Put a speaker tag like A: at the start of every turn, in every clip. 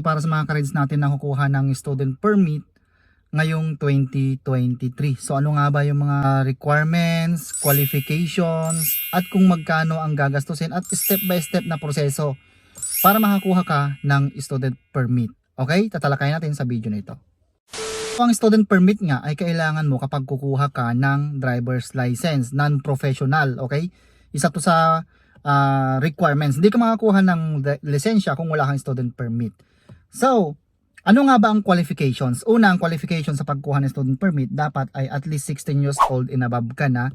A: para sa mga kareds natin na kukuha ng student permit ngayong 2023. So ano nga ba yung mga requirements, qualifications, at kung magkano ang gagastusin at step by step na proseso para makakuha ka ng student permit. Okay? Tatalakayin natin sa video na ito. So, ang student permit nga ay kailangan mo kapag kukuha ka ng driver's license, non-professional, okay? Isa to sa ah, requirements. Hindi ka makakuha ng lisensya kung wala kang student permit. So, ano nga ba ang qualifications? Una, ang qualification sa pagkuha ng student permit, dapat ay at least 16 years old and above ka na.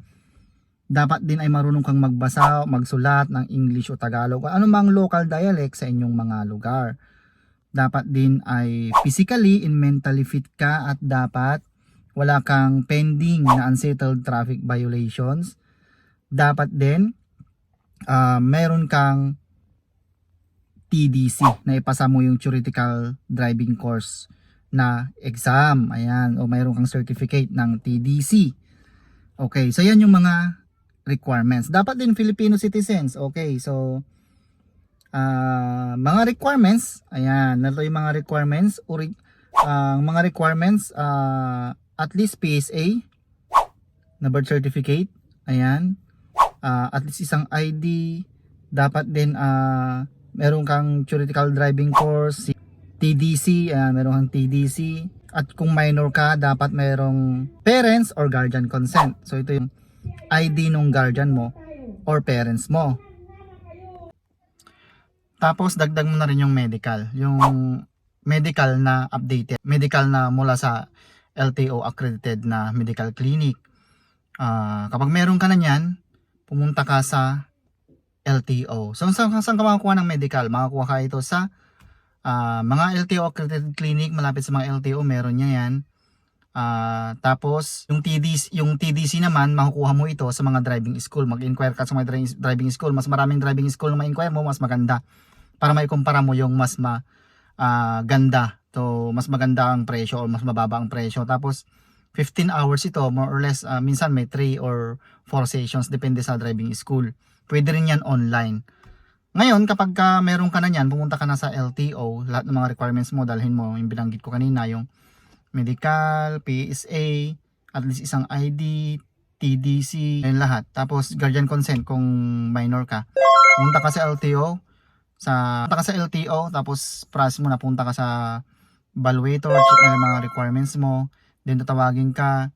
A: Dapat din ay marunong kang magbasa, magsulat ng English o Tagalog o anumang local dialect sa inyong mga lugar. Dapat din ay physically and mentally fit ka at dapat wala kang pending na unsettled traffic violations. Dapat din ah, meron kang TDC na ipasa mo yung theoretical driving course na exam. Ayan. O mayroon kang certificate ng TDC. Okay. So, yan yung mga requirements. Dapat din Filipino citizens. Okay. So, ah, mga requirements. Ayan. Narito yung mga requirements. Uri, ang mga requirements, ah, at least PSA na birth certificate. Ayan. Ah, at least isang ID. Dapat din ah meron kang theoretical driving course, TDC, ayan, meron kang TDC. At kung minor ka, dapat merong parents or guardian consent. So ito yung ID nung guardian mo or parents mo. Tapos dagdag mo na rin yung medical, yung medical na updated, medical na mula sa LTO accredited na medical clinic. Ah, kapag meron ka na niyan, pumunta ka sa LTO. So saan, saan ka makakuha ng medical? Makakuha ka ito sa ah, mga LTO accredited clinic malapit sa mga LTO, meron niya yan. Ah, tapos yung TDC, yung TDC naman makukuha mo ito sa mga driving school. Mag-inquire ka sa mga driving, school. Mas maraming driving school na ma-inquire mo, mas maganda. Para maikumpara mo yung mas ma ah, ganda. To mas maganda ang presyo o mas mababa ang presyo. Tapos 15 hours ito, more or less, ah, minsan may 3 or 4 sessions, depende sa driving school. Pwede rin yan online. Ngayon, kapag ka meron ka na yan, pumunta ka na sa LTO, lahat ng mga requirements mo, dalhin mo, yung binanggit ko kanina, yung medical, PSA, at least isang ID, TDC, yun lahat. Tapos, guardian consent kung minor ka. Pumunta ka sa LTO, sa, punta ka sa LTO, tapos process mo na punta ka sa evaluator, check na yung mga requirements mo, then tatawagin ka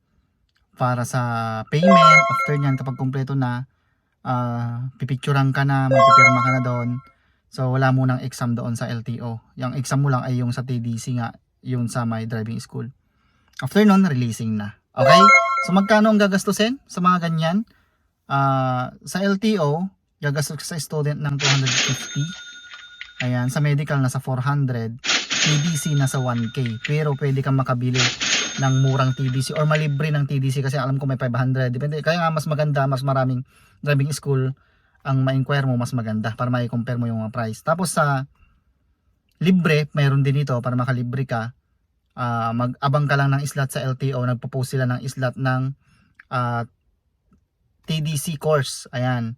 A: para sa payment. After nyan, kapag kumpleto na, ah pipicturean ka na, magpipirma ka na doon. So, wala mo ng exam doon sa LTO. Yung exam mo lang ay yung sa TDC nga, yung sa my driving school. After nun, releasing na. Okay? So, magkano ang gagastusin sa mga ganyan? Ah, sa LTO, gagastos sa student ng 250. Ayan, sa medical nasa 400. TDC nasa 1K. Pero pwede kang makabili ng murang TDC or malibre ng TDC kasi alam ko may 500. Depende. Kaya nga mas maganda, mas maraming driving school ang ma-inquire mo mas maganda para ma-compare mo yung price. Tapos sa libre, mayroon din ito para makalibre ka. Ah, mag-abang ka lang ng slot sa LTO, nagpo-post sila ng slot ng ah, TDC course. Ayan.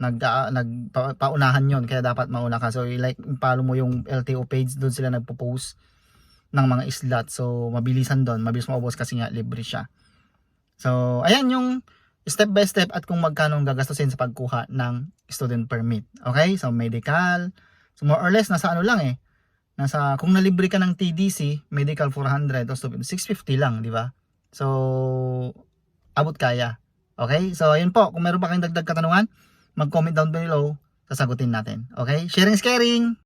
A: Nag ah, nagpa- paunahan 'yon kaya dapat mauna ka. So like follow mo yung LTO page, doon sila nagpo-post ng mga slot. So mabilisan doon, mabilis maubos kasi nga libre siya. So ayan yung step by step at kung magkano ang gagastusin sa pagkuha ng student permit. Okay? So medical, so more or less nasa ano lang eh. Nasa kung nalibre ka ng TDC, medical 400 o 650 lang, di ba? So abot kaya. Okay? So ayun po, kung meron pa kayong dagdag katanungan, mag-comment down below, sasagutin natin. Okay? Sharing is caring!